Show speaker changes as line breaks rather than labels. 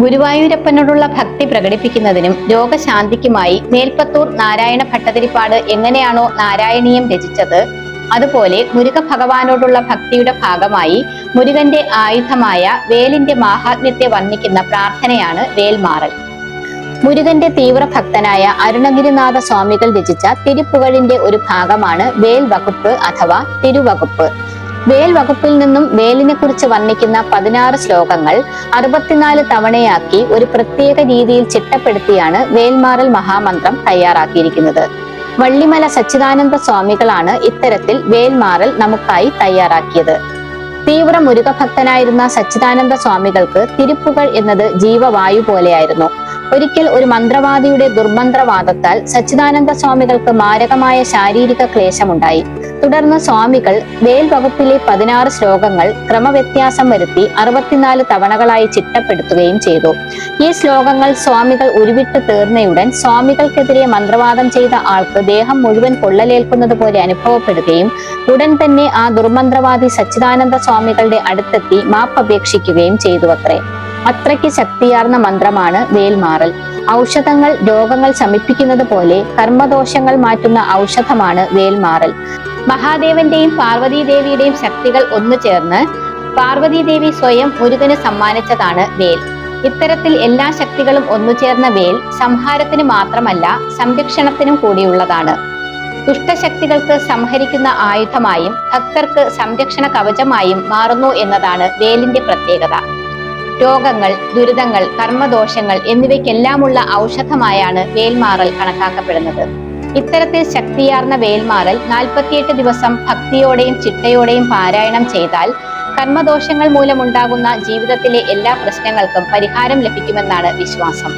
ഗുരുവായൂരപ്പനോടുള്ള ഭക്തി പ്രകടിപ്പിക്കുന്നതിനും രോഗശാന്തിക്കുമായി മേൽപ്പത്തൂർ നാരായണ ഭട്ടതിരിപ്പാട് എങ്ങനെയാണോ നാരായണീയം രചിച്ചത് അതുപോലെ മുരുക ഭഗവാനോടുള്ള ഭക്തിയുടെ ഭാഗമായി മുരുകന്റെ ആയുധമായ വേലിന്റെ മാഹാത്മ്യത്തെ വർണിക്കുന്ന പ്രാർത്ഥനയാണ് വേൽമാറൽ. മുരുകന്റെ തീവ്രഭക്തനായ അരുണഗിരിനാഥ സ്വാമികൾ രചിച്ച തിരുപ്പുകഴിന്റെ ഒരു ഭാഗമാണ് വേൽ വകുപ്പ് അഥവാ തിരുവകുപ്പ്. വേൽ വകുപ്പിൽ നിന്നും വേലിനെ കുറിച്ച് വർണിക്കുന്ന പതിനാറ് ശ്ലോകങ്ങൾ അറുപത്തിനാല് തവണയാക്കി ഒരു പ്രത്യേക രീതിയിൽ ചിട്ടപ്പെടുത്തിയാണ് വേൽമാറൽ മഹാമന്ത്രം തയ്യാറാക്കിയിരിക്കുന്നത്. വള്ളിമല സച്ചിദാനന്ദ സ്വാമികളാണ് ഇത്തരത്തിൽ വേൽമാറൽ നമുക്കായി തയ്യാറാക്കിയത്. തീവ്ര മുരുകഭക്തനായിരുന്ന സച്ചിദാനന്ദ സ്വാമികൾക്ക് തിരുപ്പുകൾ എന്നത് ജീവവായു പോലെയായിരുന്നു. ഒരിക്കൽ ഒരു മന്ത്രവാദിയുടെ ദുർമന്ത്രവാദത്താൽ സച്ചിദാനന്ദ സ്വാമികൾക്ക് മാരകമായ ശാരീരിക ക്ലേശമുണ്ടായി. തുടർന്ന് സ്വാമികൾ വേൽ വകുപ്പിലെ പതിനാറ് ശ്ലോകങ്ങൾ ക്രമവ്യത്യാസം വരുത്തി അറുപത്തിനാല് തവണകളായി ചിട്ടപ്പെടുത്തുകയും ചെയ്തു. ഈ ശ്ലോകങ്ങൾ സ്വാമികൾ ഉരുവിട്ട് തീർന്നയുടൻ സ്വാമികൾക്കെതിരെ മന്ത്രവാദം ചെയ്ത ആൾക്ക് ദേഹം മുഴുവൻ പൊള്ളലേൽക്കുന്നത് പോലെ അനുഭവപ്പെടുകയും ഉടൻ തന്നെ ആ ദുർമന്ത്രവാദി സച്ചിദാനന്ദ സ്വാമികളുടെ അടുത്തെത്തി മാപ്പപേക്ഷിക്കുകയും ചെയ്തു അത്രേ അത്രയ്ക്ക് ശക്തിയാർന്ന മന്ത്രമാണ് വേൽമാറൽ. ഔഷധങ്ങൾ രോഗങ്ങൾ ശമിപ്പിക്കുന്നത് പോലെ കർമ്മദോഷങ്ങൾ മാറ്റുന്ന ഔഷധമാണ് വേൽമാറൽ. മഹാദേവന്റെയും പാർവതീദേവിയുടെയും ശക്തികൾ ഒന്നു ചേർന്ന് പാർവതീദേവി സ്വയം മുരുകന് സമ്മാനിച്ചതാണ് വേൽ. ഇത്തരത്തിൽ എല്ലാ ശക്തികളും ഒന്നുചേർന്ന വേൽ സംഹാരത്തിന് മാത്രമല്ല സംരക്ഷണത്തിനും കൂടിയുള്ളതാണ്. ദുഷ്ടശക്തികൾക്ക് സംഹരിക്കുന്ന ആയുധമായും ഭക്തർക്ക് സംരക്ഷണ കവചമായും മാറുന്നു എന്നതാണ് വേലിന്റെ പ്രത്യേകത. രോഗങ്ങൾ ദുരിതങ്ങൾ കർമ്മദോഷങ്ങൾ എന്നിവയ്ക്കെല്ലാമുള്ള ഔഷധമായാണ് വേൽമാറൽ കണക്കാക്കപ്പെടുന്നത്. ഇത്തരത്തിൽ ശക്തിയാർന്ന വേൽമാറൽ നാൽപ്പത്തിയെട്ട് ദിവസം ഭക്തിയോടെയും ചിട്ടയോടെയും പാരായണം ചെയ്താൽ കർമ്മദോഷങ്ങൾ മൂലമുണ്ടാകുന്ന ജീവിതത്തിലെ എല്ലാ പ്രശ്നങ്ങൾക്കും പരിഹാരം ലഭിക്കുമെന്നാണ് വിശ്വാസം.